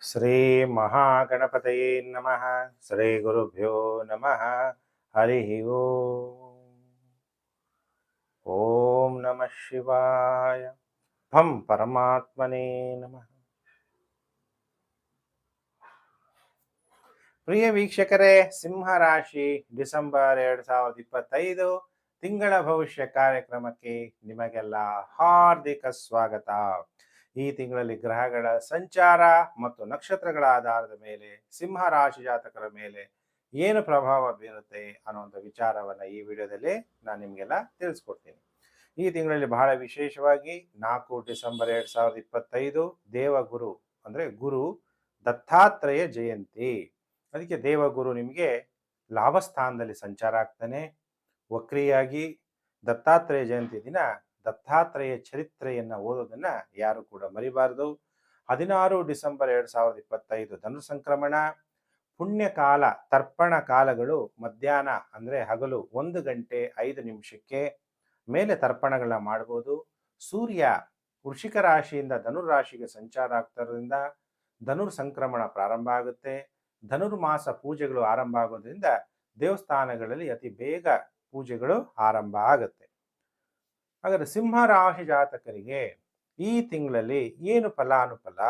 ಶ್ರೀ ಮಹಾಗಣಪತಯೇ ನಮಃ. ಶ್ರೀ ಗುರುಭ್ಯೋ ನಮಃ. ಹರಿ ಓಂ. ನಮಃ ಶಿವಾಯ. ಭಂ ಪರಮಾತ್ಮನೇ ನಮಃ. ಪ್ರಿಯ ವೀಕ್ಷಕರೇ ಸಿಂಹ ರಾಶಿ ಡಿಸೆಂಬರ್ ಎರಡ್ ಸಾವಿರದ ಇಪ್ಪತ್ತೈದು ತಿಂಗಳ ಭವಿಷ್ಯ ಕಾರ್ಯಕ್ರಮಕ್ಕೆ ನಿಮಗೆಲ್ಲ ಹಾರ್ದಿಕ ಸ್ವಾಗತ. ಈ ತಿಂಗಳಲ್ಲಿ ಗ್ರಹಗಳ ಸಂಚಾರ ಮತ್ತು ನಕ್ಷತ್ರಗಳ ಆಧಾರದ ಮೇಲೆ, ಸಿಂಹ ರಾಶಿ ಜಾತಕರ ಮೇಲೆ ಏನು ಪ್ರಭಾವ ಬೀರುತ್ತೆ ಅನ್ನುವಂಥ ವಿಚಾರವನ್ನು ಈ ವಿಡಿಯೋದಲ್ಲಿ ನಾನು ನಿಮಗೆಲ್ಲ ತಿಳಿಸ್ಕೊಡ್ತೀನಿ. ಈ ತಿಂಗಳಲ್ಲಿ ಬಹಳ ವಿಶೇಷವಾಗಿ ನಾಲ್ಕು ಡಿಸೆಂಬರ್ ಎರಡು ಸಾವಿರದ ಇಪ್ಪತ್ತೈದು ದೇವಗುರು ಅಂದರೆ ಗುರು ದತ್ತಾತ್ರೇಯ ಜಯಂತಿ. ಅದಕ್ಕೆ ದೇವಗುರು ನಿಮಗೆ ಲಾಭಸ್ಥಾನದಲ್ಲಿ ಸಂಚಾರ ಆಗ್ತಾನೆ. ವಕ್ರಿಯಾಗಿ ದತ್ತಾತ್ರೇಯ ಜಯಂತಿ ದಿನ ದತ್ತಾತ್ರೇಯ ಚರಿತ್ರೆಯನ್ನು ಓದೋದನ್ನ ಯಾರು ಕೂಡ ಮರಿಬಾರದು. ಹದಿನಾರು ಡಿಸೆಂಬರ್ ಎರಡು ಸಾವಿರದ ಇಪ್ಪತ್ತೈದು ಧನು ಸಂಕ್ರಮಣ, ಪುಣ್ಯಕಾಲ, ತರ್ಪಣ ಕಾಲಗಳು ಮಧ್ಯಾಹ್ನ ಅಂದ್ರೆ ಹಗಲು ಒಂದು ಗಂಟೆ ಐದು ನಿಮಿಷಕ್ಕೆ ಮೇಲೆ ತರ್ಪಣಗಳನ್ನ ಮಾಡ್ಬೋದು. ಸೂರ್ಯ ವೃಷಿಕ ರಾಶಿಯಿಂದ ಧನುರ್ ರಾಶಿಗೆ ಸಂಚಾರ ಆಗ್ತಿರೋದ್ರಿಂದ ಧನುರ್ ಸಂಕ್ರಮಣ ಪ್ರಾರಂಭ ಆಗುತ್ತೆ. ಧನುರ್ಮಾಸ ಪೂಜೆಗಳು ಆರಂಭ ಆಗೋದ್ರಿಂದ ದೇವಸ್ಥಾನಗಳಲ್ಲಿ ಅತಿ ಬೇಗ ಪೂಜೆಗಳು ಆರಂಭ ಆಗುತ್ತೆ. ಹಾಗಾದ್ರೆ ಸಿಂಹ ರಾಶಿ ಜಾತಕರಿಗೆ ಈ ತಿಂಗಳಲ್ಲಿ ಏನು ಫಲಾನುಫಲ?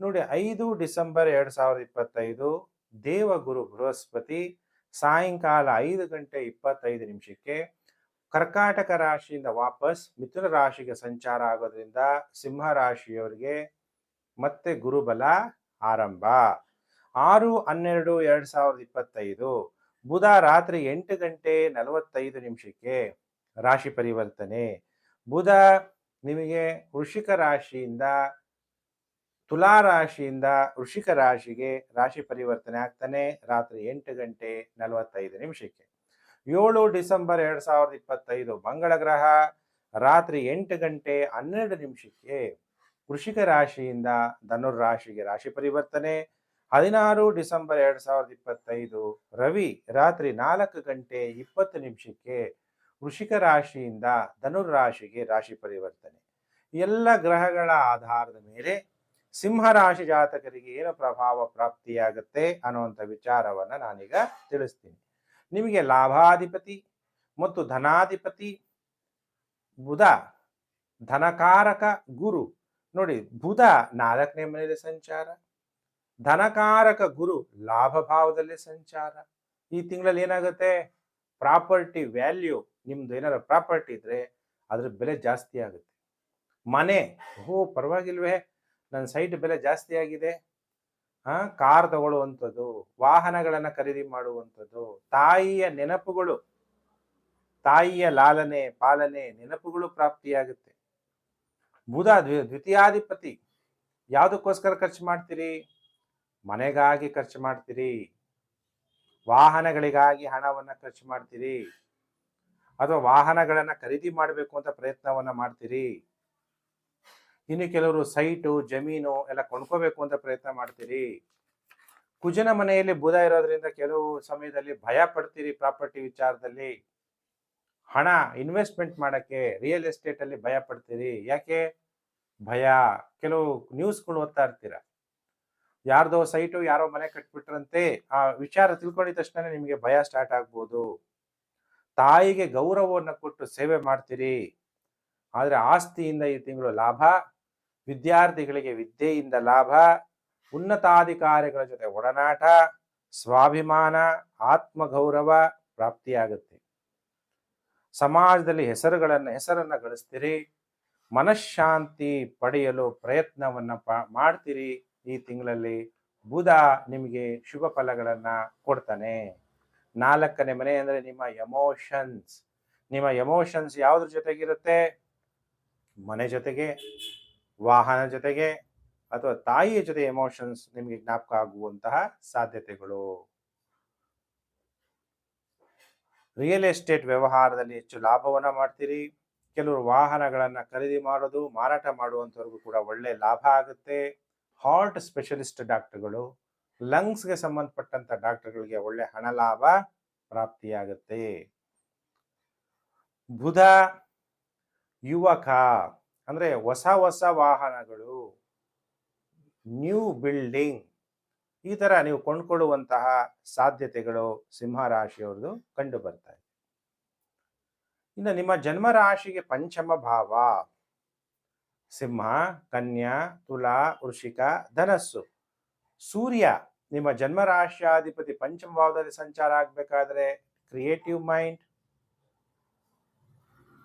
ನೋಡಿ, ಐದು ಡಿಸೆಂಬರ್ ಎರಡು ಸಾವಿರದ ಇಪ್ಪತ್ತೈದು, ದೇವಗುರು ಬೃಹಸ್ಪತಿ, ಸಾಯಂಕಾಲ ಐದು ಗಂಟೆ ಇಪ್ಪತ್ತೈದು ನಿಮಿಷಕ್ಕೆ ಕರ್ಕಾಟಕ ರಾಶಿಯಿಂದ ವಾಪಸ್ ಮಿಥುನ ರಾಶಿಗೆ ಸಂಚಾರ ಆಗೋದ್ರಿಂದ ಸಿಂಹ ರಾಶಿಯವರಿಗೆ ಮತ್ತೆ ಗುರುಬಲ ಆರಂಭ. ಆರು, ಹನ್ನೆರಡು, ಎರಡು ಸಾವಿರದ ಇಪ್ಪತ್ತೈದು, ಬುಧ ರಾತ್ರಿ ಎಂಟು ಗಂಟೆ ನಲವತ್ತೈದು ನಿಮಿಷಕ್ಕೆ ರಾಶಿ ಪರಿವರ್ತನೆ. ಬುಧ ನಿಮಗೆ ವೃಷಿಕ ರಾಶಿಯಿಂದ, ತುಲಾ ರಾಶಿಯಿಂದ ವೃಷಿಕ ರಾಶಿಗೆ ರಾಶಿ ಪರಿವರ್ತನೆ ಆಗ್ತಾನೆ. ರಾತ್ರಿ ಎಂಟು ಗಂಟೆ ನಲವತ್ತೈದು ನಿಮಿಷಕ್ಕೆ. ಏಳು ಡಿಸೆಂಬರ್ ಎರಡ್ ಸಾವಿರದ ಇಪ್ಪತ್ತೈದು ಮಂಗಳ ಗ್ರಹ. ರಾತ್ರಿ ಎಂಟು ಗಂಟೆ ಹನ್ನೆರಡು ನಿಮಿಷಕ್ಕೆ ವೃಷಿಕ ರಾಶಿಯಿಂದ ಧನುರ್ ರಾಶಿಗೆ ರಾಶಿ ಪರಿವರ್ತನೆ. ಹದಿನಾರು ಡಿಸೆಂಬರ್ ಎರಡ್ ಸಾವಿರದ ಇಪ್ಪತ್ತೈದು ರವಿ ರಾತ್ರಿ ನಾಲ್ಕು ಗಂಟೆ ಇಪ್ಪತ್ತು ನಿಮಿಷಕ್ಕೆ ವೃಷಿಕ ರಾಶಿಯಿಂದ ಧನುರ್ ರಾಶಿಗೆ ರಾಶಿ ಪರಿವರ್ತನೆ. ಎಲ್ಲ ಗ್ರಹಗಳ ಆಧಾರದ ಮೇಲೆ ಸಿಂಹ ರಾಶಿ ಜಾತಕರಿಗೆ ಏನು ಪ್ರಭಾವ ಪ್ರಾಪ್ತಿಯಾಗುತ್ತೆ ಅನ್ನುವಂಥ ವಿಚಾರವನ್ನ ನಾನೀಗ ತಿಳಿಸ್ತೀನಿ. ನಿಮಗೆ ಲಾಭಾಧಿಪತಿ ಮತ್ತು ಧನಾಧಿಪತಿ, ಬುಧ ಧನಕಾರಕ ಗುರು. ನೋಡಿ, ಬುಧ ನಾಲ್ಕನೇ ಮನೆಯಲ್ಲಿ ಸಂಚಾರ, ಧನಕಾರಕ ಗುರು ಲಾಭ ಭಾವದಲ್ಲಿ ಸಂಚಾರ. ಈ ತಿಂಗಳಲ್ಲಿ ಏನಾಗುತ್ತೆ? ಪ್ರಾಪರ್ಟಿ ವ್ಯಾಲ್ಯೂ ನಿಮ್ದು ಏನಾರ ಪ್ರಾಪರ್ಟಿ ಇದ್ರೆ ಅದ್ರ ಬೆಲೆ ಜಾಸ್ತಿ ಆಗುತ್ತೆ. ಮನೆ ಓ ಪರವಾಗಿಲ್ವೇ ನನ್ನ ಸೈಟ್ ಬೆಲೆ ಜಾಸ್ತಿ ಆಗಿದೆ. ಆ, ಕಾರ್ ತಗೊಳ್ಳುವಂಥದ್ದು, ವಾಹನಗಳನ್ನ ಖರೀದಿ ಮಾಡುವಂಥದ್ದು, ತಾಯಿಯ ನೆನಪುಗಳು, ತಾಯಿಯ ಲಾಲನೆ, ಪಾಲನೆ, ನೆನಪುಗಳು ಪ್ರಾಪ್ತಿಯಾಗುತ್ತೆ. ಬುಧ ದ್ವಿ- ದ್ವಿತೀಯಾಧಿಪತಿ, ಯಾವುದಕ್ಕೋಸ್ಕರ ಖರ್ಚು ಮಾಡ್ತೀರಿ? ಮನೆಗಾಗಿ ಖರ್ಚು ಮಾಡ್ತೀರಿ? ವಾಹನಗಳಿಗಾಗಿ ಹಣವನ್ನ ಖರ್ಚು ಮಾಡ್ತೀರಿ? ಅಥವಾ ವಾಹನಗಳನ್ನ ಖರೀದಿ ಮಾಡಬೇಕು ಅಂತ ಪ್ರಯತ್ನವನ್ನ ಮಾಡ್ತೀರಿ? ಇನ್ನು ಕೆಲವರು ಸೈಟು, ಜಮೀನು ಎಲ್ಲ ಕೊಂಡ್ಕೋಬೇಕು ಅಂತ ಪ್ರಯತ್ನ ಮಾಡ್ತೀರಿ. ಕುಜನ ಮನೆಯಲ್ಲಿ ಬುಧ ಇರೋದ್ರಿಂದ ಕೆಲವು ಸಮಯದಲ್ಲಿ ಭಯ ಪಡ್ತೀರಿ ಪ್ರಾಪರ್ಟಿ ವಿಚಾರದಲ್ಲಿ. ಹಣ ಇನ್ವೆಸ್ಟ್ಮೆಂಟ್ ಮಾಡಕ್ಕೆ, ರಿಯಲ್ ಎಸ್ಟೇಟ್ ಅಲ್ಲಿ ಭಯ ಪಡ್ತೀರಿ. ಯಾಕೆ? ಭಯ. ಕೆಲವು ನ್ಯೂಸ್ಗಳು ಓದ್ತಾ ಇರ್ತೀರ. ಯಾರ್ದೋ ಸೈಟು ಯಾರೋ ಮನೆ ಕಟ್ಬಿಟ್ರಂತೆ, ಆ ವಿಚಾರ ತಿಳ್ಕೊಂಡಿದ ತಕ್ಷಣ ನಿಮಗೆ ಭಯ ಸ್ಟಾರ್ಟ್ ಆಗ್ಬೋದು. ತಾಯಿಗೆ ಗೌರವವನ್ನು ಕೊಟ್ಟು ಸೇವೆ ಮಾಡ್ತೀರಿ. ಆದರೆ ಆಸ್ತಿಯಿಂದ ಈ ತಿಂಗಳು ಲಾಭ, ವಿದ್ಯಾರ್ಥಿಗಳಿಗೆ ವಿದ್ಯೆಯಿಂದ ಲಾಭ, ಉನ್ನತಾಧಿಕಾರಿಗಳ ಜೊತೆ ಒಡನಾಟ, ಸ್ವಾಭಿಮಾನ, ಆತ್ಮಗೌರವ ಪ್ರಾಪ್ತಿಯಾಗುತ್ತೆ. ಸಮಾಜದಲ್ಲಿ ಹೆಸರುಗಳನ್ನು, ಹೆಸರನ್ನು ಗಳಿಸ್ತೀರಿ. ಮನಃಶಾಂತಿ ಪಡೆಯಲು ಪ್ರಯತ್ನವನ್ನ ಮಾಡ್ತೀರಿ ಈ ತಿಂಗಳಲ್ಲಿ. ಬುಧ ನಿಮಗೆ ಶುಭ ಫಲಗಳನ್ನು ಕೊಡ್ತಾನೆ. ನಾಲ್ಕನೇ ಮನೆ ಅಂದ್ರೆ ನಿಮ್ಮ ಎಮೋಷನ್ಸ್ ನಿಮ್ಮ ಎಮೋಷನ್ಸ್ ಯಾವುದ್ರ ಜೊತೆಗಿರುತ್ತೆ? ಮನೆ ಜೊತೆಗೆ, ವಾಹನ ಜೊತೆಗೆ, ಅಥವಾ ತಾಯಿಯ ಜೊತೆ ಎಮೋಷನ್ಸ್ ನಿಮಗೆ ಜ್ಞಾಪಕ ಆಗುವಂತಹ ಸಾಧ್ಯತೆಗಳು. ರಿಯಲ್ ಎಸ್ಟೇಟ್ ವ್ಯವಹಾರದಲ್ಲಿ ಹೆಚ್ಚು ಲಾಭವನ್ನ ಮಾಡ್ತೀರಿ. ಕೆಲವರು ವಾಹನಗಳನ್ನ ಖರೀದಿ ಮಾಡೋದು, ಮಾರಾಟ ಮಾಡುವಂತವ್ರಿಗೂ ಕೂಡ ಒಳ್ಳೆ ಲಾಭ ಆಗುತ್ತೆ. ಹಾರ್ಟ್ ಸ್ಪೆಷಲಿಸ್ಟ್ ಡಾಕ್ಟರ್ಗಳು ಲಂಗ್ಸ್ಗೆ ಸಂಬಂಧಪಟ್ಟಂತ ಡಾಕ್ಟರ್ಗಳಿಗೆ ಒಳ್ಳೆ ಹಣ ಲಾಭ ಪ್ರಾಪ್ತಿಯಾಗುತ್ತೆ. ಬುಧ, ಯುವಕ, ಅಂದ್ರೆ ಹೊಸ ಹೊಸ ವಾಹನಗಳು ನ್ಯೂ ಬಿಲ್ಡಿಂಗ್ ಈ ತರ ನೀವು ಕೊಂಡ್ಕೊಳ್ಳುವಂತಹ ಸಾಧ್ಯತೆಗಳು ಸಿಂಹ ರಾಶಿಯವ್ರದ್ದು ಕಂಡು ಬರ್ತಾ ಇದೆ. ಇನ್ನು ನಿಮ್ಮ ಜನ್ಮ ರಾಶಿಗೆ ಪಂಚಮ ಭಾವ, ಸಿಂಹ, ಕನ್ಯಾ, ತುಲಾ ವೃಷಿಕ ಧನಸ್ಸು, ಸೂರ್ಯ. ನಿಮ್ಮ ಜನ್ಮ ರಾಶಿಯಾಧಿಪತಿ ಪಂಚಮ ಭಾವದಲ್ಲಿ ಸಂಚಾರ ಆಗಬೇಕಾದ್ರೆ ಕ್ರಿಯೇಟಿವ್ ಮೈಂಡ್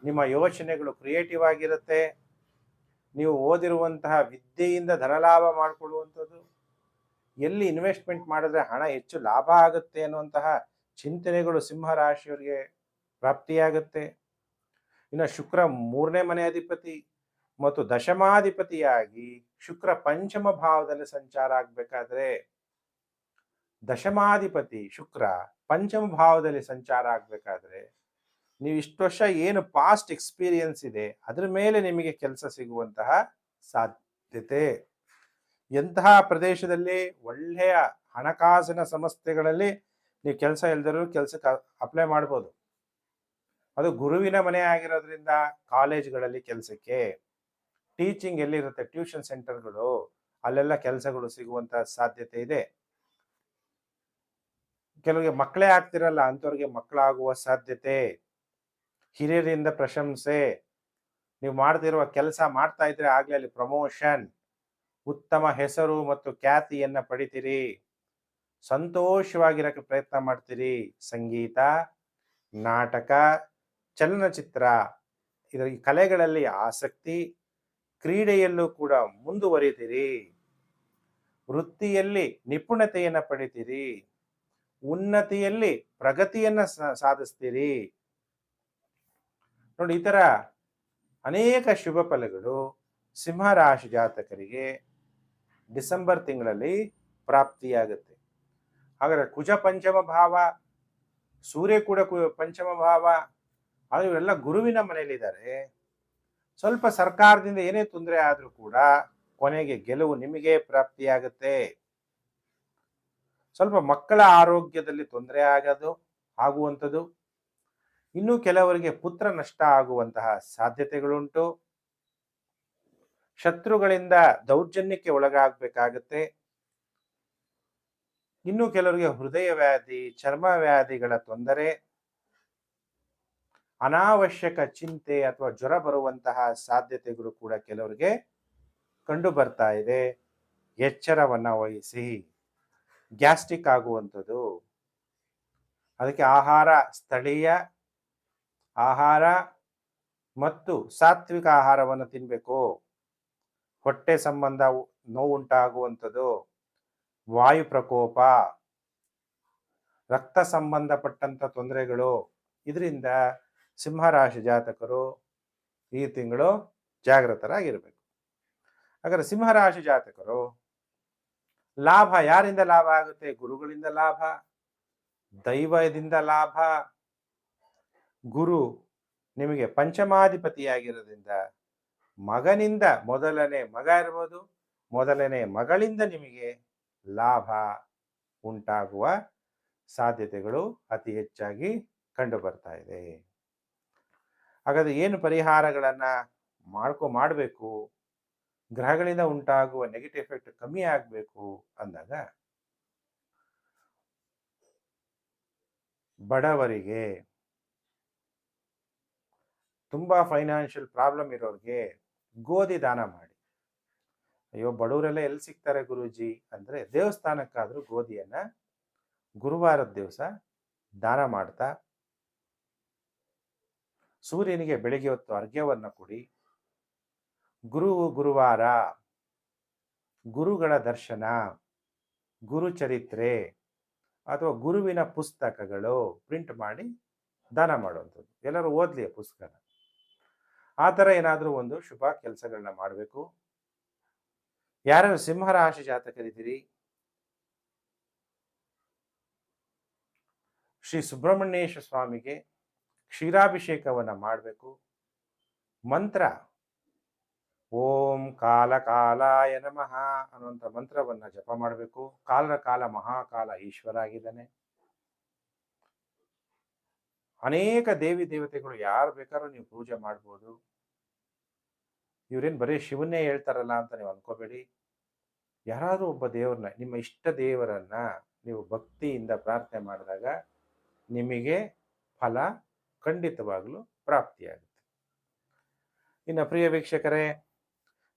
ನಿಮ್ಮ ಯೋಚನೆಗಳು ಕ್ರಿಯೇಟಿವ್ ಆಗಿರುತ್ತೆ. ನೀವು ಓದಿರುವಂತಹ ವಿದ್ಯೆಯಿಂದ ಧನಲಾಭ ಮಾಡಿಕೊಳ್ಳುವಂಥದ್ದು. ಎಲ್ಲಿ ಇನ್ವೆಸ್ಟ್ಮೆಂಟ್ ಮಾಡಿದ್ರೆ ಹಣ ಹೆಚ್ಚು ಲಾಭ ಆಗುತ್ತೆ ಅನ್ನುವಂತಹ ಚಿಂತನೆಗಳು ಸಿಂಹ ರಾಶಿಯವರಿಗೆ ಪ್ರಾಪ್ತಿಯಾಗುತ್ತೆ. ಇನ್ನು ಶುಕ್ರ ಮೂರನೇ ಮನೆ ಅಧಿಪತಿ ಮತ್ತು ದಶಮಾಧಿಪತಿಯಾಗಿ ಶುಕ್ರ ಪಂಚಮ ಭಾವದಲ್ಲಿ ಸಂಚಾರ ಆಗ್ಬೇಕಾದ್ರೆ ದಶಮಾಧಿಪತಿ ಶುಕ್ರ ಪಂಚಮ ಭಾವದಲ್ಲಿ ಸಂಚಾರ ಆಗಬೇಕಾದ್ರೆ ನೀವು ಇಷ್ಟು ವರ್ಷ ಏನು ಪಾಸ್ಟ್ ಎಕ್ಸ್ಪೀರಿಯನ್ಸ್ ಇದೆ, ಅದ್ರ ಮೇಲೆ ನಿಮಗೆ ಕೆಲಸ ಸಿಗುವಂತಹ ಸಾಧ್ಯತೆ. ಎಂತಹ ಪ್ರದೇಶದಲ್ಲಿ ಒಳ್ಳೆಯ ಹಣಕಾಸಿನ ಸಂಸ್ಥೆಗಳಲ್ಲಿ ನೀವು ಕೆಲಸ ಇಲ್ದರೂ ಕೆಲಸಕ್ಕೆ ಅಪ್ಲೈ ಮಾಡ್ಬೋದು. ಅದು ಗುರುವಿನ ಮನೆ ಆಗಿರೋದ್ರಿಂದ ಕಾಲೇಜ್ಗಳಲ್ಲಿ ಕೆಲಸಕ್ಕೆ ಟೀಚಿಂಗ್ ಎಲ್ಲಿರುತ್ತೆ ಟ್ಯೂಷನ್ ಸೆಂಟರ್ಗಳು ಅಲ್ಲೆಲ್ಲ ಕೆಲಸಗಳು ಸಿಗುವಂತಹ ಸಾಧ್ಯತೆ ಇದೆ. ಕೆಲವರಿಗೆ ಮಕ್ಕಳೇ ಆಗ್ತಿರಲ್ಲ, ಅಂಥವ್ರಿಗೆ ಮಕ್ಕಳಾಗುವ ಸಾಧ್ಯತೆ. ಹಿರಿಯರಿಂದ ಪ್ರಶಂಸೆ. ನೀವು ಮಾಡ್ತಿರುವ ಕೆಲಸ ಮಾಡ್ತಾ ಇದ್ರೆ ಆಗ್ಲೇ ಅಲ್ಲಿ ಪ್ರಮೋಷನ್. ಉತ್ತಮ ಹೆಸರು ಮತ್ತು ಖ್ಯಾತಿಯನ್ನ ಪಡಿತೀರಿ. ಸಂತೋಷವಾಗಿರಕ್ಕೆ ಪ್ರಯತ್ನ ಮಾಡ್ತೀರಿ. ಸಂಗೀತ, ನಾಟಕ, ಚಲನಚಿತ್ರ. ಇದರ ಕಲೆಗಳಲ್ಲಿ ಆಸಕ್ತಿ, ಕ್ರೀಡೆಯಲ್ಲೂ ಕೂಡ ಮುಂದುವರಿತೀರಿ. ವೃತ್ತಿಯಲ್ಲಿ ನಿಪುಣತೆಯನ್ನು ಪಡಿತೀರಿ. ಉನ್ನತಿಯಲ್ಲಿ ಪ್ರಗತಿಯನ್ನ ಸಾಧಿಸ್ತೀರಿ. ನೋಡಿ ಈ ತರ ಅನೇಕ ಶುಭ ಫಲಗಳು ಸಿಂಹರಾಶಿ ಜಾತಕರಿಗೆ ಡಿಸೆಂಬರ್ ತಿಂಗಳಲ್ಲಿ ಪ್ರಾಪ್ತಿಯಾಗುತ್ತೆ. ಹಾಗಾದ್ರೆ ಕುಜ ಪಂಚಮ ಭಾವ, ಸೂರ್ಯ ಕೂಡ ಪಂಚಮ ಭಾವ, ಆದ್ರೆ ಇವರೆಲ್ಲ ಗುರುವಿನ ಮನೆಯಲ್ಲಿದ್ದಾರೆ. ಸ್ವಲ್ಪ ಸರ್ಕಾರದಿಂದ ಏನೇ ತೊಂದರೆ ಆದರೂ ಕೂಡ ಕೊನೆಗೆ ಗೆಲುವು ನಿಮಗೆ ಪ್ರಾಪ್ತಿಯಾಗುತ್ತೆ. ಸ್ವಲ್ಪ ಮಕ್ಕಳ ಆರೋಗ್ಯದಲ್ಲಿ ತೊಂದರೆ ಆಗೋದು, ಆಗುವಂಥದ್ದು. ಇನ್ನು ಕೆಲವರಿಗೆ ಪುತ್ರ ನಷ್ಟ ಆಗುವಂತಹ ಸಾಧ್ಯತೆಗಳುಂಟು. ಶತ್ರುಗಳಿಂದ ದೌರ್ಜನ್ಯಕ್ಕೆ ಒಳಗಾಗಬೇಕಾಗತ್ತೆ. ಇನ್ನು ಕೆಲವರಿಗೆ ಹೃದಯ ವ್ಯಾಧಿ, ಚರ್ಮ ವ್ಯಾಧಿಗಳ ತೊಂದರೆ, ಅನಾವಶ್ಯಕ ಚಿಂತೆ ಅಥವಾ ಜ್ವರ ಬರುವಂತಹ ಸಾಧ್ಯತೆಗಳು ಕೂಡ ಕೆಲವರಿಗೆ ಕಂಡು ಬರ್ತಾ ಇದೆ. ಎಚ್ಚರವನ್ನು ವಹಿಸಿ. ಗ್ಯಾಸ್ಟ್ರಿಕ್ ಆಗುವಂಥದ್ದು. ಅದಕ್ಕೆ ಆಹಾರ, ಸ್ಥಳೀಯ ಆಹಾರ ಮತ್ತು ಸಾತ್ವಿಕ ಆಹಾರವನ್ನು ತಿನ್ನಬೇಕು ಹೊಟ್ಟೆ ಸಂಬಂಧ ನೋವುಂಟಾಗುವಂಥದ್ದು. ವಾಯು ಪ್ರಕೋಪ, ರಕ್ತ ಸಂಬಂಧಪಟ್ಟಂಥ ತೊಂದರೆಗಳು. ಇದರಿಂದ ಸಿಂಹರಾಶಿ ಜಾತಕರು ಈ ತಿಂಗಳು ಜಾಗೃತರಾಗಿರಬೇಕು ಹಾಗಾದ್ರೆ ಸಿಂಹರಾಶಿ ಜಾತಕರು ಲಾಭ ಯಾರಿಂದ ಲಾಭ ಆಗುತ್ತೆ? ಗುರುಗಳಿಂದ ಲಾಭ, ದೈವದಿಂದ ಲಾಭ. ಗುರು ನಿಮಗೆ ಪಂಚಮಾಧಿಪತಿಯಾಗಿರೋದ್ರಿಂದ ಮಗನಿಂದ ಮೊದಲನೇ ಮಗ ಇರ್ಬೋದು, ಮೊದಲನೇ ಮಗಳಿಂದ ನಿಮಗೆ ಲಾಭ ಉಂಟಾಗುವ ಸಾಧ್ಯತೆಗಳು ಅತಿ ಹೆಚ್ಚಾಗಿ ಕಂಡು ಬರ್ತಾ ಇದೆ. ಹಾಗಾದ್ರೆ ಏನು ಪರಿಹಾರಗಳನ್ನ ಮಾಡ್ಕೊ ಮಾಡಬೇಕು? ಗ್ರಹಗಳಿಂದ ಉಂಟಾಗುವ ನೆಗೆಟಿವ್ ಎಫೆಕ್ಟ್ ಕಮ್ಮಿ ಆಗಬೇಕು ಅಂದಾಗ ಬಡವರಿಗೆ ತುಂಬಾ ಫೈನಾನ್ಷಿಯಲ್ ಪ್ರಾಬ್ಲಮ್ ಇರೋರಿಗೆ ಗೋಧಿ ದಾನ ಮಾಡಿ. ಅಯ್ಯೋ, ಬಡವರೆಲ್ಲ ಎಲ್ಲಿ ಸಿಗ್ತಾರೆ ಗುರೂಜಿ? ಅಂದ್ರೆ ದೇವಸ್ಥಾನಕ್ಕಾದರೂ ಗೋಧಿಯನ್ನ ಗುರುವಾರದ ದಿವಸ ದಾನ ಮಾಡ್ತಾ, ಸೂರ್ಯನಿಗೆ ಬೆಳಿಗ್ಗೆ ಹೊತ್ತು ಅರ್ಘ್ಯವನ್ನು ಕೊಡಿ ಗುರು ಗುರುವಾರ. ಗುರುಗಳ ದರ್ಶನ. ಗುರು ಚರಿತ್ರೆ ಅಥವಾ ಗುರುವಿನ ಪುಸ್ತಕಗಳು ಪ್ರಿಂಟ್ ಮಾಡಿ ದಾನ ಮಾಡುವಂಥದ್ದು. ಎಲ್ಲರೂ ಓದ್ಲಿ ಪುಸ್ತಕ ಆ ಥರ ಏನಾದರೂ ಒಂದು ಶುಭ ಕೆಲಸಗಳನ್ನ ಮಾಡಬೇಕು. ಯಾರ್ಯಾರು ಸಿಂಹರಾಶಿ ಜಾತಕರಿದ್ದೀರಿ? ಶ್ರೀ ಸುಬ್ರಹ್ಮಣ್ಯೇಶ್ವರ ಸ್ವಾಮಿಗೆ ಕ್ಷೀರಾಭಿಷೇಕವನ್ನು ಮಾಡಬೇಕು. ಮಂತ್ರ ಓಂ ಕಾಲ ಕಾಲಾಯ ನಮಃ ಅನ್ನುವಂಥ ಮಂತ್ರವನ್ನು ಜಪ ಮಾಡಬೇಕು. ಕಾಲರ ಕಾಲ ಮಹಾಕಾಲ ಈಶ್ವರ ಆಗಿದ್ದಾನೆ. ಅನೇಕ ದೇವಿ ದೇವತೆಗಳು ಯಾರು ಬೇಕಾದ್ರೂ ನೀವು ಪೂಜೆ ಮಾಡ್ಬೋದು. ಇವ್ರೇನು ಬರೀ ಶಿವನ್ನೇ ಹೇಳ್ತಾರಲ್ಲ ಅಂತ ನೀವು ಅನ್ಕೋಬೇಡಿ. ಯಾರಾದರೂ ಒಬ್ಬ ದೇವರನ್ನ, ನಿಮ್ಮ ಇಷ್ಟ ದೇವರನ್ನ ನೀವು ಭಕ್ತಿಯಿಂದ ಪ್ರಾರ್ಥನೆ ಮಾಡಿದಾಗ ನಿಮಗೆ ಫಲ ಖಂಡಿತವಾಗಲೂ ಪ್ರಾಪ್ತಿಯಾಗುತ್ತೆ. ಇನ್ನು ಪ್ರಿಯ ವೀಕ್ಷಕರೇ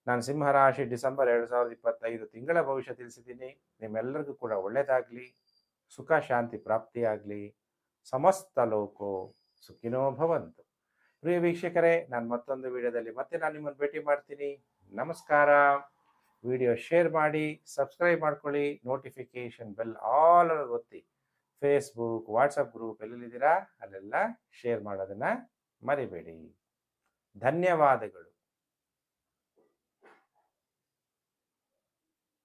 ನಾನು ಸಿಂಹರಾಶಿ ಡಿಸೆಂಬರ್ ಎರಡು ಸಾವಿರದ ಇಪ್ಪತ್ತೈದು ತಿಂಗಳ ಭವಿಷ್ಯ ತಿಳಿಸಿದ್ದೀನಿ ನಿಮ್ಮೆಲ್ಲರಿಗೂ ಕೂಡ ಒಳ್ಳೆಯದಾಗಲಿ ಸುಖ, ಶಾಂತಿ ಪ್ರಾಪ್ತಿಯಾಗಲಿ. ಸಮಸ್ತ ಲೋಕೋ ಸುಖಿನೋ ಭವಂತು. ಪ್ರಿಯ ವೀಕ್ಷಕರೇ, ನಾನು ಮತ್ತೊಂದು ವಿಡಿಯೋದಲ್ಲಿ ಮತ್ತೆ ನಾನು ನಿಮ್ಮನ್ನು ಭೇಟಿ ಮಾಡ್ತೀನಿ. ನಮಸ್ಕಾರ. ವಿಡಿಯೋ ಶೇರ್ ಮಾಡಿ, ಸಬ್ಸ್ಕ್ರೈಬ್ ಮಾಡ್ಕೊಳ್ಳಿ. ನೋಟಿಫಿಕೇಶನ್ ಬೆಲ್ ಆಲ್ ಒತ್ತಿ. ಫೇಸ್ಬುಕ್, ವಾಟ್ಸಪ್ ಗ್ರೂಪ್ ಎಲ್ಲೆಲ್ಲಿದ್ದೀರಾ? ಅಲ್ಲೆಲ್ಲ ಶೇರ್ ಮಾಡೋದನ್ನು ಮರಿಬೇಡಿ. ಧನ್ಯವಾದಗಳು.